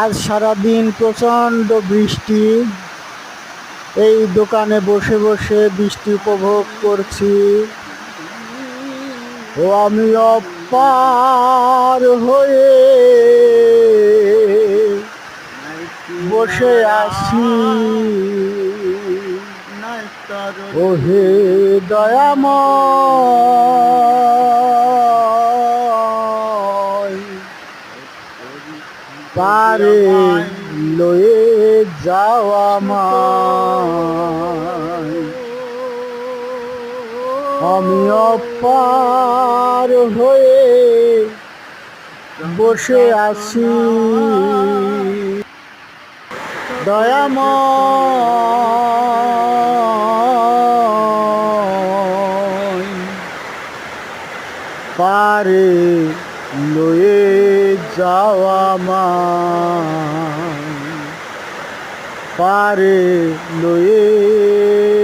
আজ সারাদিন প্রচণ্ড বৃষ্টি। এই দোকানে বসে বসে বৃষ্টি উপভোগ করছি। ও আমি অপার হয়ে বসে আছি। ও হে দয়াময় পারে লয়ে যাওয়া আমায় আমি অপার হয়ে বসে আছি। দয়াম পারে লয়ে যাওয়া মা পারে লয়ে